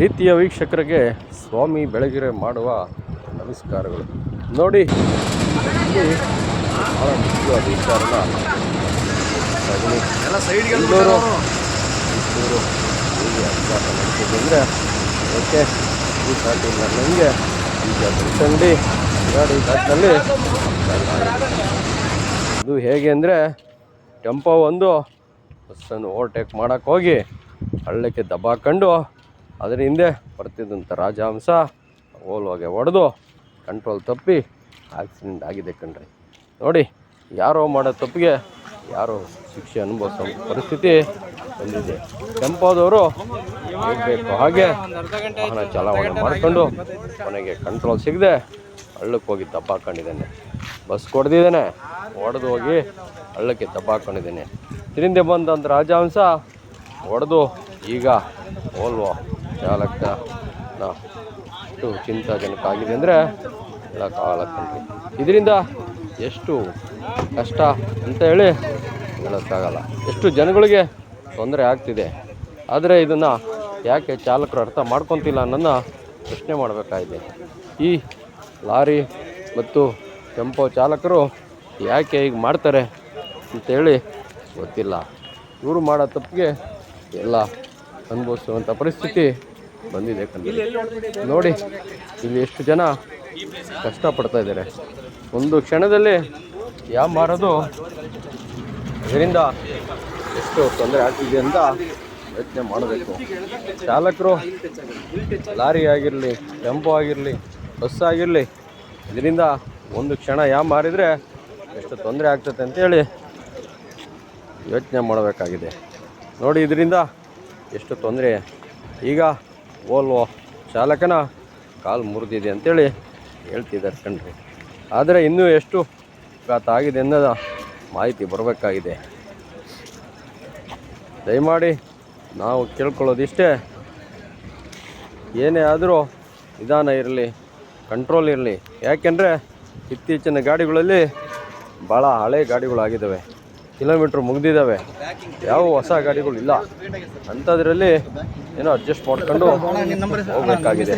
ಪ್ರೀತಿಯ ವೀಕ್ಷಕರಿಗೆ ಸ್ವಾಮಿ ಬೆಳಗಿರೆ ಮಾಡುವ ನಮಸ್ಕಾರಗಳು. ನೋಡಿ ಬಹಳ ಮುಖ್ಯವಾದ ವಿಚಾರ ಎಲ್ಲರೂ ಹೀಗೆ ಅಭ್ಯಾಸ ಓಕೆ ಈ ಸಾಟಿಲ್ಲ ನನಗೆ ಈಗ ಬೆಳ್ತಂಗಡಿ ಗಾಡಿ ಘಾಟ್ನಲ್ಲಿ ಇದು ಹೇಗೆ ಅಂದರೆ ಟೆಂಪೋ ಒಂದು ಬಸ್ಸನ್ನು ಓವರ್ಟೇಕ್ ಮಾಡೋಕ್ಕೋಗಿ ಹಳ್ಳಕ್ಕೆ ದಬ್ಬಾಕೊಂಡು ಅದರ ಹಿಂದೆ ಬರ್ತಿದ್ದಂಥ ರಾಜಹಂಸ ಓಲ್ವಾಗೆ ಹೊಡೆದು ಕಂಟ್ರೋಲ್ ತಪ್ಪಿ ಆಕ್ಸಿಡೆಂಟ್ ಆಗಿದೆ ಕಣ್ರಿ. ನೋಡಿ, ಯಾರೋ ಮಾಡೋ ತಪ್ಪಿಗೆ ಯಾರೋ ಶಿಕ್ಷೆ ಅನುಭವಿಸೋ ಪರಿಸ್ಥಿತಿ ಬಂದಿದೆ. ಕೆಂಪಾದವರು ಹೋಗಬೇಕು ಬೇಕು ಹಾಗೆ ವಾಹನ ಚಲಾವಣೆ ಮಾಡಿಕೊಂಡು ಕೊನೆಗೆ ಕಂಟ್ರೋಲ್ ಸಿಗದೆ ಹಳ್ಳಕ್ಕೆ ಹೋಗಿ ದಬ್ಬಾಕೊಂಡಿದ್ದಾನೆ ಬಸ್ ಕೊಡ್ದಿದ್ದಾನೆ, ಹೊಡೆದು ಹೋಗಿ ಹಳ್ಳಕ್ಕೆ ದಬ್ಬಾಕೊಂಡಿದ್ದಾನೆ ಇದರಿಂದ ಬಂದಂಥ ರಾಜಹಂಸ ಹೊಡೆದು ಈಗ ಓಲ್ವೋ ಚಾಲಕ ಎಷ್ಟು ಚಿಂತಾಜನಕ ಆಗಿದೆ ಅಂದರೆ ಹೇಳೋಕ್ಕಾಗಲ್ಲ ಕಣ್ರಿ ಇದರಿಂದ ಎಷ್ಟು ಕಷ್ಟ ಅಂತ ಹೇಳಿ ಹೇಳೋಕ್ಕಾಗಲ್ಲ. ಎಷ್ಟು ಜನಗಳಿಗೆ ತೊಂದರೆ ಆಗ್ತಿದೆ. ಆದರೆ ಇದನ್ನು ಯಾಕೆ ಚಾಲಕರು ಅರ್ಥ ಮಾಡ್ಕೊತಿಲ್ಲ ಅನ್ನೋದನ್ನ ಪ್ರಶ್ನೆ ಮಾಡಬೇಕಾಗಿದೆ. ಈ ಲಾರಿ ಮತ್ತು ಟೆಂಪೋ ಚಾಲಕರು ಯಾಕೆ ಈಗ ಮಾಡ್ತಾರೆ ಅಂತೇಳಿ ಗೊತ್ತಿಲ್ಲ. ಇವರು ಮಾಡೋ ತಪ್ಪಿಗೆ ಎಲ್ಲ ಅನುಭವಿಸುವಂಥ ಪರಿಸ್ಥಿತಿ ಬಂದಿದೆ ನೋಡಿ ಇಲ್ಲಿ ಎಷ್ಟು ಜನ ಕಷ್ಟಪಡ್ತಾ ಇದ್ದಾರೆ. ಒಂದು ಕ್ಷಣದಲ್ಲಿ ಯಾವ ಮಾರೋದು ಇದರಿಂದ ಎಷ್ಟು ತೊಂದರೆ ಆಗ್ತಿದೆ ಅಂತ ಯೋಚನೆ ಮಾಡಬೇಕು. ಚಾಲಕರು ಲಾರಿ ಆಗಿರಲಿ ಟೆಂಪೋ ಆಗಿರಲಿ ಬಸ್ ಆಗಿರಲಿ ಇದರಿಂದ ಒಂದು ಕ್ಷಣ ಯಾವ ಮಾರಿದರೆ ಎಷ್ಟು ತೊಂದರೆ ಆಗ್ತದೆ ಅಂತೇಳಿ ಯೋಚನೆ ಮಾಡಬೇಕಾಗಿದೆ. ನೋಡಿ ಇದರಿಂದ ಎಷ್ಟು ತೊಂದರೆ. ಈಗ ಓಲ್ವೋ ಚಾಲಕನ ಕಾಲು ಮುರಿದಿದೆ ಅಂತೇಳಿ ಹೇಳ್ತಿದ್ದಾರೆ ಕಣ್ರಿ. ಆದರೆ ಇನ್ನೂ ಎಷ್ಟು ಘಾತ ಆಗಿದೆ ಅನ್ನೋದ ಮಾಹಿತಿ ಬರಬೇಕಾಗಿದೆ. ದಯಮಾಡಿ ನಾವು ಕೇಳ್ಕೊಳ್ಳೋದಿಷ್ಟೇ. ಏನೇ ಆದರೂ ನಿಧಾನ ಇರಲಿ ಕಂಟ್ರೋಲ್ ಇರಲಿ. ಯಾಕೆಂದರೆ ಇತ್ತೀಚಿನ ಗಾಡಿಗಳಲ್ಲಿ ಭಾಳ ಹಳೆ ಗಾಡಿಗಳಾಗಿದ್ದಾವೆ. ಕಿಲೋಮೀಟ್ರ್ ಮುಗ್ದಿದ್ದಾವೆ. ಯಾವ ಹೊಸ ಗಾಡಿಗಳು ಇಲ್ಲ. ಅಂಥದ್ರಲ್ಲಿ ಏನೋ ಅಡ್ಜಸ್ಟ್ ಮಾಡ್ಕೊಂಡು ಹೋಗ್ಬೇಕಾಗಿದೆ.